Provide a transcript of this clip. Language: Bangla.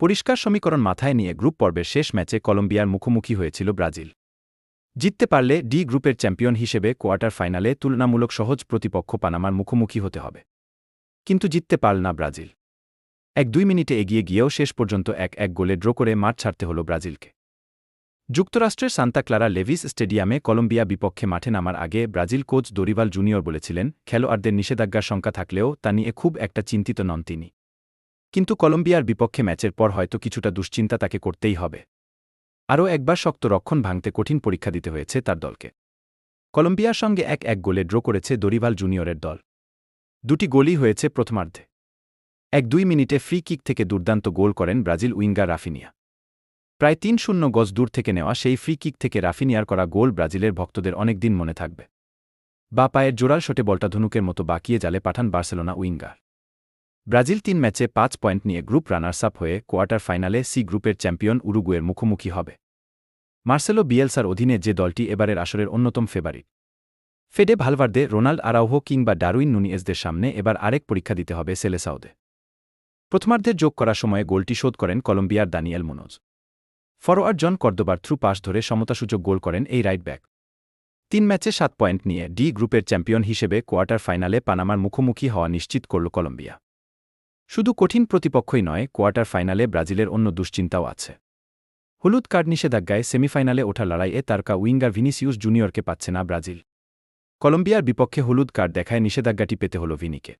পরিষ্কার সমীকরণ মাথায় নিয়ে গ্রুপ পর্বের শেষ ম্যাচে কলম্বিয়ার মুখোমুখি হয়েছিল ব্রাজিল। জিততে পারলে ডি গ্রুপের চ্যাম্পিয়ন হিসেবে কোয়ার্টার ফাইনালে তুলনামূলক সহজ প্রতিপক্ষ পানামার মুখোমুখি হতে হবে। কিন্তু জিততে পারল না ব্রাজিল। এক দুই মিনিটে এগিয়ে গিয়েও শেষ পর্যন্ত এক এক গোলে ড্র করে মাঠ ছাড়তে হল ব্রাজিলকে। যুক্তরাষ্ট্রের সান্তা ক্লারা লেভিস স্টেডিয়ামে কলম্বিয়া বিপক্ষে মাঠে নামার আগে ব্রাজিল কোচ দরিভাল জুনিয়র বলেছিলেন, খেলোয়াড়দের নিষেধাজ্ঞার সংখ্যা থাকলেও তা নিয়ে খুব একটা চিন্তিত নন তিনি। কিন্তু কলম্বিয়ার বিপক্ষে ম্যাচের পর হয়তো কিছুটা দুশ্চিন্তা তাকে করতেই হবে। আরও একবার শক্ত রক্ষণ ভাঙতে কঠিন পরীক্ষা দিতে হয়েছে তার দলকে। কলম্বিয়ার সঙ্গে এক এক গোলে ড্র করেছে দরিভাল জুনিয়রের দল। দুটি গোলই হয়েছে প্রথমার্ধে। এক দুই মিনিটে ফ্রি কিক থেকে দুর্দান্ত গোল করেন ব্রাজিল উইঙ্গার রাফিনিয়া। প্রায় তিন শূন্য গজ দূর থেকে নেওয়া সেই ফ্রি কিক থেকে রাফিনিয়ার করা গোল ব্রাজিলের ভক্তদের অনেক দিন মনে থাকবে। বা পায়ের জোরাল শটে বলটা ধনুকের মতো বাকিয়ে জালে পাঠান বার্সেলোনা উইঙ্গার। ব্রাজিল তিন ম্যাচে পাঁচ পয়েন্ট নিয়ে গ্রুপ রানার্স আপ হয়ে কোয়ার্টার ফাইনালে সি গ্রুপের চ্যাম্পিয়ন উরুগুয়ের মুখোমুখি হবে। মার্সেলো বিয়েলসার অধীনে যে দলটি এবারের আসরের অন্যতম favourite. Fede Valverde, Ronald Araujo কিংবা ডারুইন নুনিয়েসদের সামনে এবার আরেক পরীক্ষা দিতে হবে সেলেসাউদে প্রথমার্ধের যোগ করার সময়ে গোলটি শোধ করেন কলম্বিয়ার দানিয়েল মুনোজ। ফরোয়ার্ড জন কর্দোবার থ্রু পাস ধরে সমতাসূচক গোল করেন এই রাইট ব্যাক। তিন ম্যাচে সাত পয়েন্ট নিয়ে ডি গ্রুপের চ্যাম্পিয়ন হিসেবে কোয়ার্টার ফাইনালে পানামার মুখোমুখি হওয়া নিশ্চিত করল কলম্বিয়া। শুধু কঠিন প্রতিপক্ষই নয়, কোয়ার্টার ফাইনালে ব্রাজিলের অন্য দুশ্চিন্তাও আছে। হলুদ কার্ড নিষেধাজ্ঞায় সেমিফাইনালে ওঠা লড়াইয়ে তারকা উইঙ্গার ভিনিসিউস জুনিয়রকে পাচ্ছে না ব্রাজিল। কলম্বিয়ার বিপক্ষে হলুদ কার্ড দেখায় নিষেধাজ্ঞাটি পেতে হল ভিনিকে।